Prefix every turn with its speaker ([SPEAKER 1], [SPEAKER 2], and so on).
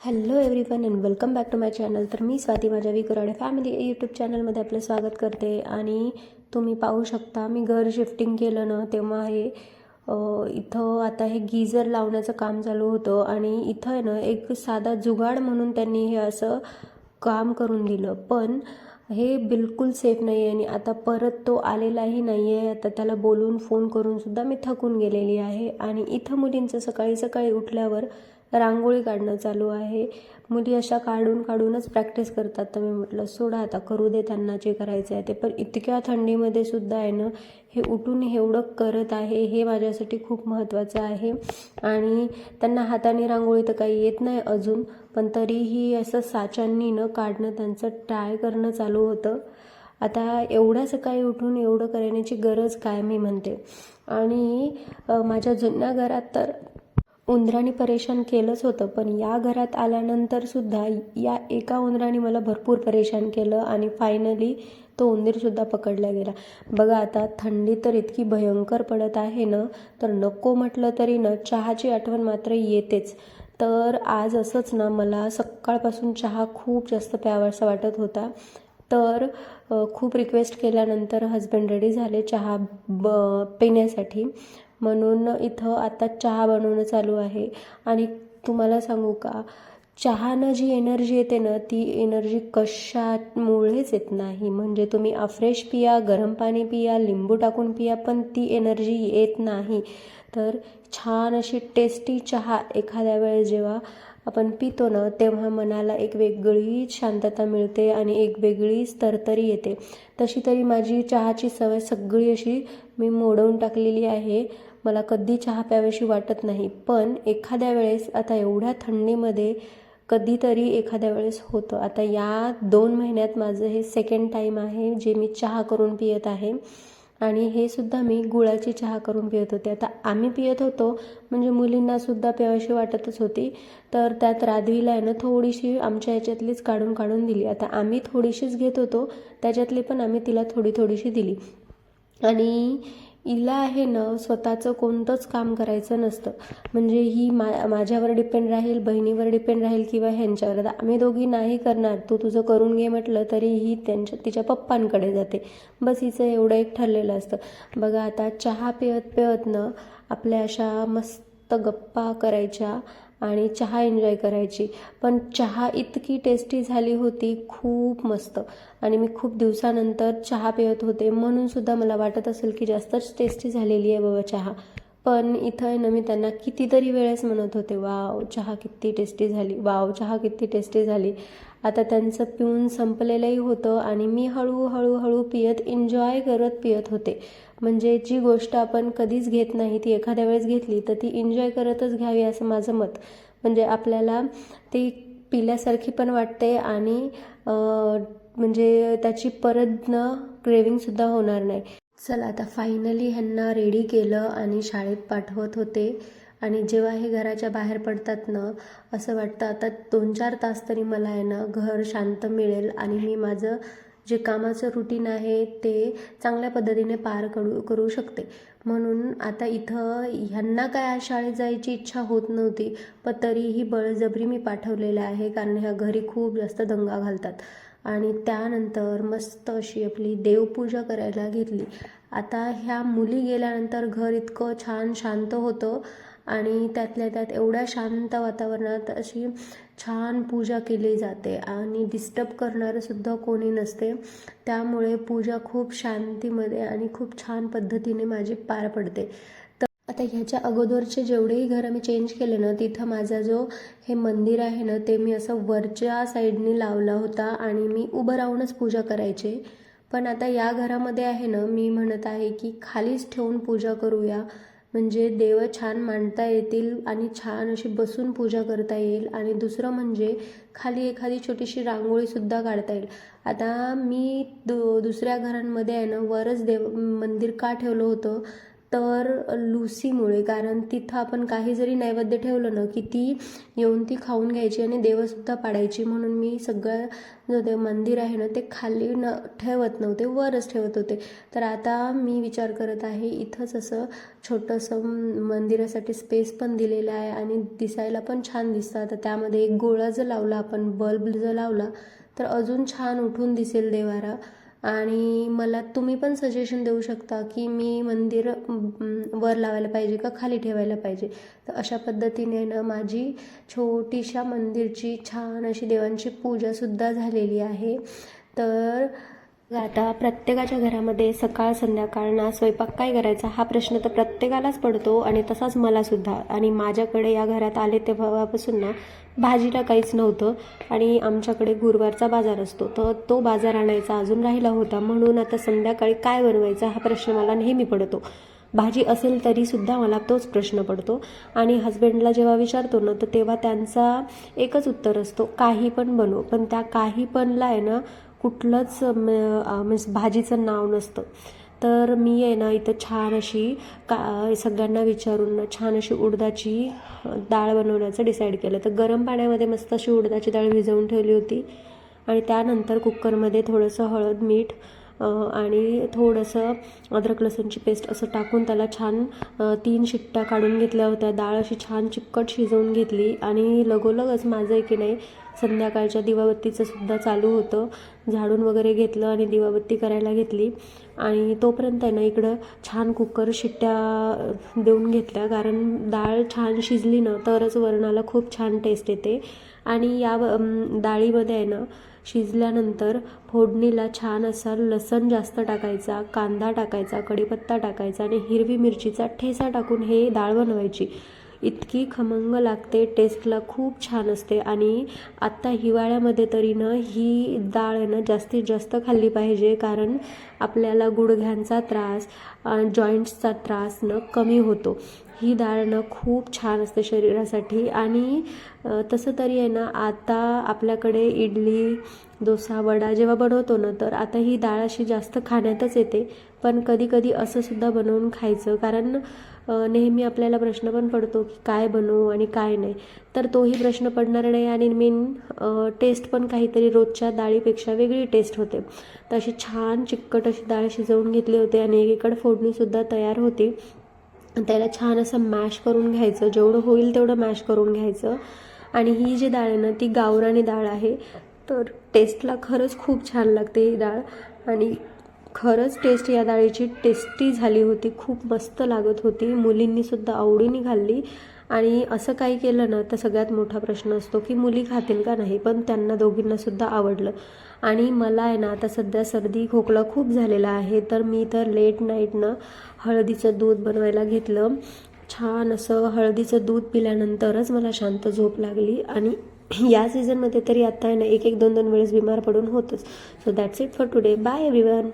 [SPEAKER 1] Hello everyone and welcome back to my channel तर मी स्वाती माझ्या विकुराडे फॅमिली यूट्यूब चॅनलमध्ये आपलं स्वागत करते. आणि तुम्ही पाहू शकता मी घर शिफ्टिंग केलं ना तेव्हा हे इथं आता हे गीझर लावण्याचं काम चालू होतं. आणि इथं आहे ना एक साधा जुगाड म्हणून त्यांनी हे असं काम करून दिलं. पण हे बिलकुल सेफ नाही आहे आणि आता परत तो आलेलाही नाही आहे आता त्याला बोलून फोन करूनसुद्धा मी थकून गेलेली आहे. आणि इथं मुलींचं सकाळी सकाळी उठल्यावर रांगोळी काढणं चालू आहे. मुली अशा काढून काढूनच प्रॅक्टिस करतात. तर मी म्हटलं सोडा आता करू दे त्यांना जे करायचं आहे ते. पण इतक्या थंडीमध्ये सुद्धा आहे ना हे उठून एवढं करत आहे हे माझ्यासाठी खूप महत्त्वाचं आहे. आणि त्यांना हाताने रांगोळी तर काही येत नाही अजून पण तरीही असं साच्यांनी न काढणं त्यांचं ट्राय करणं चालू होतं. आता एवढ्या सकाळी उठून एवढं करण्याची गरज काय मी म्हणते. आणि माझ्या जुन्या घरात तर उंदराने परेशान केलंच होतं पण या घरात आल्यानंतर सुद्धा या एका उंदराने मला भरपूर परेशान केलं आणि फायनली तो उंदीरसुद्धा पकडला गेला. बघा आता थंडी तर इतकी भयंकर पडत आहे ना तर नको म्हटलं तरी ना चहाची आठवण मात्र येतेच. तर आज असंच ना मला सकाळपासून चहा खूप जास्त प्यावासा वाटत होता. तर खूप रिक्वेस्ट केल्यानंतर हजबंड रेडी झाले चहा ब पिण्यासाठी. म्हणून इथं आता चहा बनवणं चालू आहे. आणि तुम्हाला सांगू का चहानं जी एनर्जी येते ना ती एनर्जी कशामुळेच येत नाही. म्हणजे तुम्ही अफ्रेश पिया गरम पाणी पिया लिंबू टाकून पिया पण ती एनर्जी येत नाही. तर छान अशी टेस्टी चहा एखाद्या वेळेस जेव्हा आपण पितो ना तेव्हा मनाला एक वेगळीच शांतता मिळते आणि एक वेगळीच तरतरी येते. तशी तरी माझी चहाची सवय सगळी अशी मी मोडवून टाकलेली आहे. मला कधी चहा प्यावीशी वाटत नाही पण एखाद्या वेळेस आता एवढ्या थंडीमध्ये कधीतरी एखाद्या वेळेस होतं. आता या दोन महिन्यात माझं हे सेकंड टाईम आहे जे मी चहा करून पियत आहे आणि हे सुद्धा मी गुळाची चहा करून पियत होते. आता आम्ही पियत होतो म्हणजे मुलींना सुद्धा प्यावीशी वाटतच होती. तर त्यात राधवीला आहे ना थोडीशी आमच्या याच्यातलीच काढून काढून दिली. आता आम्ही थोडीशीच घेत होतो त्याच्यातली पण आम्ही तिला थोडी थोडीशी दिली. आणि हिला आहे ना स्वतःचं कोणतंच काम करायचं नसतं. म्हणजे ही मा माझ्यावर डिपेंड राहील बहिणीवर डिपेंड राहील किंवा ह्यांच्यावर. आता आम्ही दोघी नाही करणार तू तुझं करून घे म्हटलं तरी ही त्यांच्या तिच्या पप्पांकडे जाते. बस हिचं एवढं एक ठरलेलं असतं. बघा आता चहा पियत पियत ना आपल्या अशा मस्त गप्पा करायच्या आणि चहा एन्जॉय करायची. पण चहा इतकी टेस्टी झाली होती खूप मस्त. आणि मी खूप दिवसानंतर चहा पियत होते. म्हणून सुद्धा मला वाटत असेल की जास्तच टेस्टी झालेली आहे बाबा चहा. पण इथं आहे ना मी त्यांना कितीतरी वेळेस म्हणत होते वाव चहा किती टेस्टी झाली वाव चहा किती टेस्टी झाली. आता त्यांचं पिऊन संपलेलंही होतं आणि मी हळूहळू हळू पियत एन्जॉय करत पियत होते. म्हणजे जी गोष्ट आपण कधीच घेत नाही ती एखाद्या वेळेस घेतली तर ती एन्जॉय करतच घ्यावी असं माझं मत. म्हणजे आपल्याला ती पिल्यासारखी पण वाटते आणि म्हणजे त्याची परत न क्रेविंगसुद्धा होणार नाही. चल आता फायनली ह्यांना रेडी केलं आणि शाळेत पाठवत होते. आणि जेव्हा हे घराच्या बाहेर पडतात ना असं वाटतं आता दोन चार तास तरी मला आहे ना घर शांत मिळेल आणि मी माझं जे कामाचं रुटीन आहे ते चांगल्या पद्धतीने पार करू करू शकते. म्हणून आता इथं ह्यांना काय शाळेत जायची इच्छा होत नव्हती पण तरीही बळजबरी मी पाठवलेलं आहे कारण ह्या घरी खूप जास्त दंगा घालतात. आणि त्यानंतर मस्त अशी आपली देवपूजा करायला घेतली. आता ह्या मुली गेल्यानंतर घर इतकं छान शांत होतं आणि त्यातल्या त्यात एवढ्या शांत वातावरणात अशी छान पूजा केली जाते आणि डिस्टर्ब करणारंसुद्धा कोणी नसते. त्यामुळे पूजा खूप शांतीमध्ये आणि खूप छान पद्धतीने माझी पार पडते. तर आता ह्याच्या अगोदरचे जेवढेही घर मी चेंज केले ना तिथं माझा जो हे मंदिर आहे ना ते मी असं वरच्या साईडने लावला होता आणि मी उभं राहूनच पूजा करायचे. पण आता या घरामध्ये आहे ना मी म्हणत आहे की खालीच ठेवून पूजा करूया. म्हणजे देव छान मांडता येतील आणि छान अशी बसून पूजा करता येईल. आणि दुसरं म्हणजे खाली एखादी छोटीशी रांगोळीसुद्धा काढता येईल. आता मी दु दुसऱ्या घरांमध्ये आहे ना वरच देव मंदिर का ठेवलं होतं? तर लुसीमुळे कारण तिथं आपण काही जरी नैवेद्य ठेवलं ना की ती येऊन ती खाऊन घ्यायची आणि देवसुद्धा पाडायची. म्हणून मी सगळं जो ते मंदिर आहे ना ते खाली न ठेवत नव्हते वरच ठेवत होते. तर आता मी विचार करत आहे इथंच असं छोटंसं मंदिरासाठी स्पेस पण दिलेलं आहे आणि दिसायला पण छान दिसतं. आता त्यामध्ये एक गोळा जर लावला आपण बल्ब जर लावला तर अजून छान उठून दिसेल देवारा. आणि मला तुम्ही पण सजेशन देऊ शकता की मी मंदिर वर लावायला पाहिजे का खाली ठेवायला पाहिजे? तर अशा पद्धतीने ना माझी छोटीशा मंदिरची छान अशी देवांची पूजासुद्धा झालेली आहे. तर आता प्रत्येकाच्या घरामध्ये सकाळ संध्याकाळ ना स्वयंपाक काय करायचा हा प्रश्न तर प्रत्येकालाच पडतो आणि तसाच मला सुद्धा. आणि माझ्याकडे या घरात आले तेव्हापासून ना भाजीला काहीच नव्हतं आणि आमच्याकडे गुरुवारचा बाजार असतो. तर तो बाजार आणायचा अजून राहिला होता. म्हणून आता संध्याकाळी काय बनवायचा हा प्रश्न मला नेहमी पडतो. भाजी असेल तरीसुद्धा मला तोच प्रश्न पडतो. आणि हस्बंडला जेव्हा विचारतो ना तर तेव्हा त्यांचा एकच उत्तर असतो काही पण बनव. पण त्या काही पणला आहे ना कुठलंच मीन्स भाजीचं नाव नसतं. तर मी आहे ना इथं छान अशी का सगळ्यांना विचारून छान अशी उडदाची डाळ बनवण्याचं डिसाईड केलं. तर गरम पाण्यामध्ये मस्त अशी उडदाची डाळ भिजवून ठेवली होती. आणि त्यानंतर कुकरमध्ये थोडंसं हळद मीठ आणि थोडंसं अद्रक लसूणची पेस्ट असं टाकून त्याला छान तीन शिट्ट्या काढून घेतल्या होत्या. डाळ अशी छान चिकट शिजवून घेतली आणि लगोलगच माझं आहे की नाही संध्याकाळच्या दिवाबत्तीचं सुद्धा चालू होतं. झाडून वगैरे घेतलं आणि दिवाबत्ती करायला घेतली. आणि तोपर्यंत आहे ना इकडं छान कुकर शिट्ट्या देऊन घेतल्या. कारण डाळ छान शिजली ना तरच वरणाला खूप छान टेस्ट येते. आणि या डाळीमध्ये आहे ना शिजल्यानंतर फोडणीला छान असा लसण जास्त टाकायचा कांदा टाकायचा कढीपत्ता टाकायचा आणि हिरवी मिरचीचा ठेसा टाकून हे डाळ बनवायची. इतकी खमंग लागते टेस्टला खूप छान असते आणि आत्ता हिवाळ्यामध्ये तरी ना ही डाळ ना जास्तीत जास्त खाल्ली पाहिजे कारण आपल्याला गुडघ्यांचा त्रास जॉईंट्सचा त्रास न कमी होतो. ही डाळ ना खूप छान असते शरीरासाठी आणि तसं तरी आहे ना आता आपल्याकडे इडली डोसा वडा जेव्हा बनवतो ना तर आता ही डाळ अशी जास्त खाण्यातच येते. पण कधी कधी असं सुद्धा बनवून खायचं कारण नेहमी आपल्याला प्रश्न पण पडतो की काय बनवू आणि काय नाही. तर तोही प्रश्न पडणार नाही आणि मेन टेस्ट पण काहीतरी रोजच्या डाळीपेक्षा वेगळी टेस्ट होते. तर अशी छान चिकट अशी डाळ शिजवून घेतली होती आणि एकीकडे फोडणीसुद्धा तयार होती. त्याला छान असं मॅश करून घ्यायचं. जेवढं होईल तेवढं मॅश करून घ्यायचं. आणि ही जी डाळ आहे ना ती गावरानी डाळ आहे. तर टेस्टला खरंच खूप छान लागते ही डाळ. आणि खरंच टेस्ट या डाळीची टेस्टी झाली होती. खूप मस्त लागत होती. मुलींनीसुद्धा आवडीने खाल्ली. आणि असं काही केलं ना तर सगळ्यात मोठा प्रश्न असतो की मुली खातील का नाही? पण त्यांना दोघींनासुद्धा आवडलं. आणि मला आहे ना आता सध्या सर्दी खोकला खूप झालेला आहे. तर मी तर लेट नाईटनं हळदीचं दूध बनवायला घेतलं. छान असं हळदीचं दूध पिल्यानंतरच मला शांत झोप लागली. आणि या सीझनमध्ये तरी आता आहे ना एक एक दोन दोन वेळेस बिमार पडून होतच. So that's it for today bye everyone